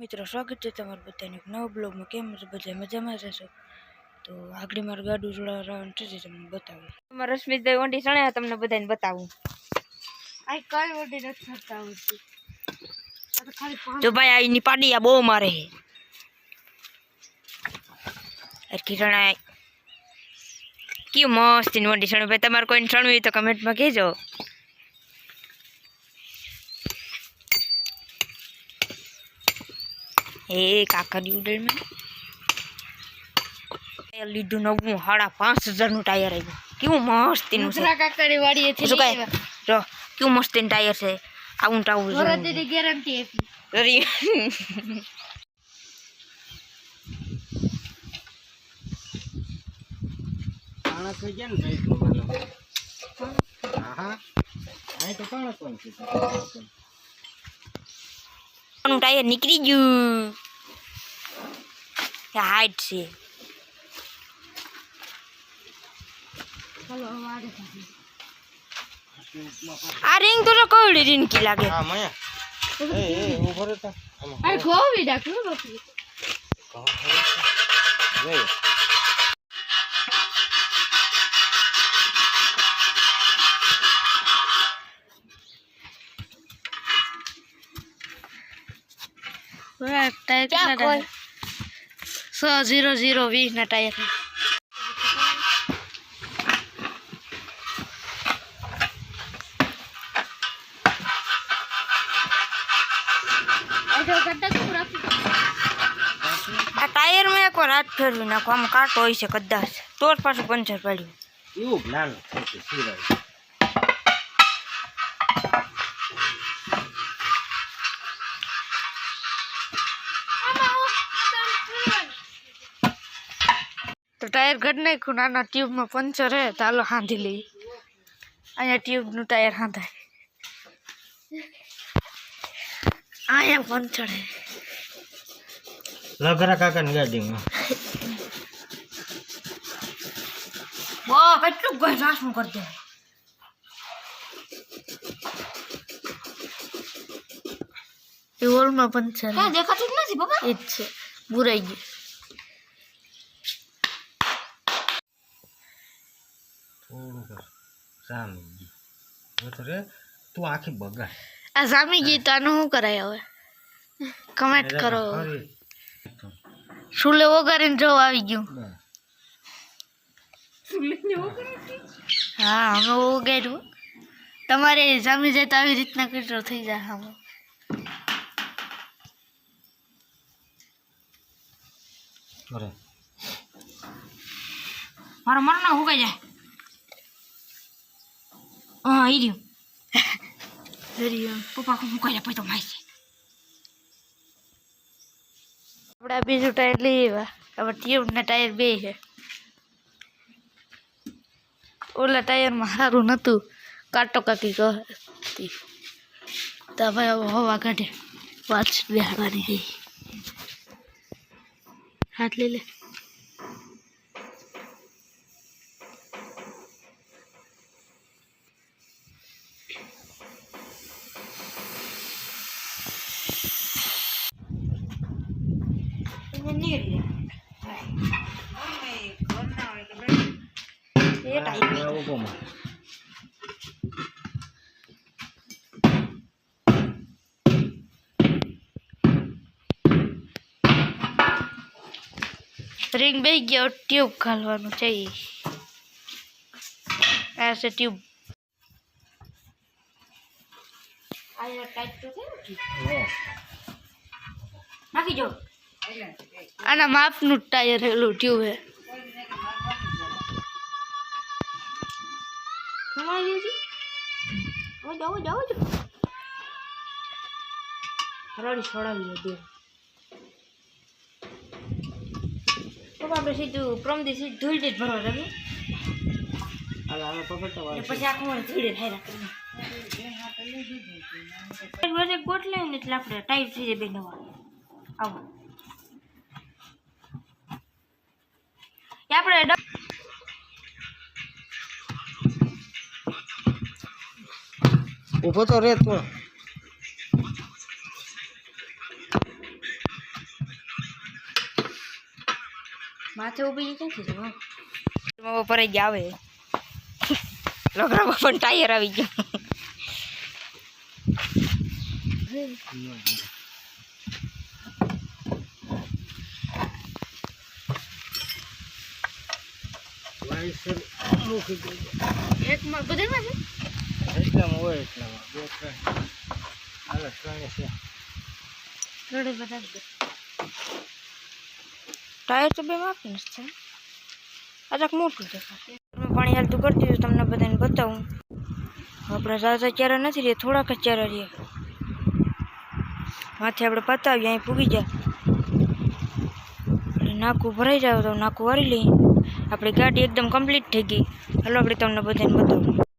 મિત્રો સ્વાગત છે તમારું બધાને એક નવા બ્લોગમાં. કેમ છો? બધા મજામાં રહેશો તો આગળ મારું ગાડું જોડાવાનું છે તમને બતાવું. અમારા રશ્મિતભાઈ ઓંડી સણ્યા તમને બધાને બતાવું. આ કઈ ઓંડી નથી થતા આવતી જો ભાઈ આ પાડી આ બહુ મારે છે. હરખી સણાય કેવું મસ્ત ઓંડી વંડી સણું ભાઈ તમારે કોઈને સણવું હોય તો કમેન્ટમાં કહેજો. એ કાકાની ઉડેલમાં ટાયર લીધું નવું સાડા પાંચ હજારનું ટાયર આવ્યું કેવું મસ્ત એનું છે શું જો કેવું મસ્ત ટાયર છે. આવું ટાવું આવ્યા ગેરંટી આપી. ને નું હા હા. તો પાણસ પણ નું ટાયર નીકળી ગયું. હાઈટ છે. આ રિંગ તો કવડી રીંકી લાગે. હા મયા એ એ ઊભો રહે તા આમાં અરે ડાકલું બાપુ ટાયર કેટલા ટાયર સો ઝીરો ઝીરો વીસ ના ટાયર આ ટાયરમાં એકવાર હાથ ફેરવી નાખો. આમ કાંટો હોય છે કદાચ. તો જ પાછું પંચર પાડ્યું. એવું? જ્ઞાન તો ટાયર ઘડી નાખ્યું નાના ટ્યુબમાં પંચર હે તો હાલો હાંધી લઈ અહીંયા ટ્યુબનું ટાયર હાંધાય. અહીંયા પંચર હે. લગરા કાકાની ગાડીમાં. વાહ કેટલું ગઈ રાસનું કરી દે. એ વોલમાં પંચર દેખાતું જ નથી બાબા એ જ છે. બુરાઈ ગયું. થોડુંક સામી ગઈ હવે તું આખી બગાડ. આ સામી તો આનું શું કરાય હવે? કમેન્ટ કરો. શું લેવો વગાડીને જો આવી ગયું? હા અમે ઓગાડ્યું તમારે સામી જાય તો આવી રીતના કેટલો થઈ જાય આમાં મારો મન ના હુકાઈ જાય હા ઈ રહ્યું હરિયમ પપ્પા હુકાઈ જાય પછી તો છે આપણે બીજું ટાયર લઈ આવ્યા હવે ટ્યુબના ટાયર બે છે ઓલા ટાયરમાં સારું નહોતું કાટો કાકી કહતી તો ભાઈ હવે હવા કાઢે વાત બેહાડવાની ગઈ હાથ લઈ લે રિંગ બે ગયો ટ્યુબ ઘાલવાનું છે. આ છે ટ્યુબ. નાખી જો. આના માપનું ટાયર હેલું ટ્યુબ હે. આપણે સીધું પ્રમદી સીધું ધૂળ જ ભરવા ને પછી આખું ધૂળે થાય રાખે. બધે ગોટ લઈને એટલે આપણે ટાઈટ થઈ જાય બે નવા. આવો. આપણે ઊભો તો રે તું. માથે ઊભી ક્યાંથી જવા મારા પપ્પા જ આવે લોકડામાં પણ ટાયર આવી ગયા. વાયસર મૂકી દેજો એકમાં બધામાં છે? એટલામાં હોય એટલામાં બે ત્રણ. હાલો ત્રણે છે. બધા ટાયર તો બે માપી છે. અચાક મોટું દેખાય મેં પાણી હાલતું કરી દીધું તમને બધાને બતાવું. આપણે ઝાઝા ચારા નથી રહ્યા થોડાક જ ચારા રહ્યા. માથે આપણે પતાવીએ અહીં પૂગી જાય. નાકું ભરાઈ જાવ તો નાકું વારી લઈએ આપણી ગાડી એકદમ કમ્પ્લીટ થઈ ગઈ. હલો, આપણે તમને બધાને બતાવું.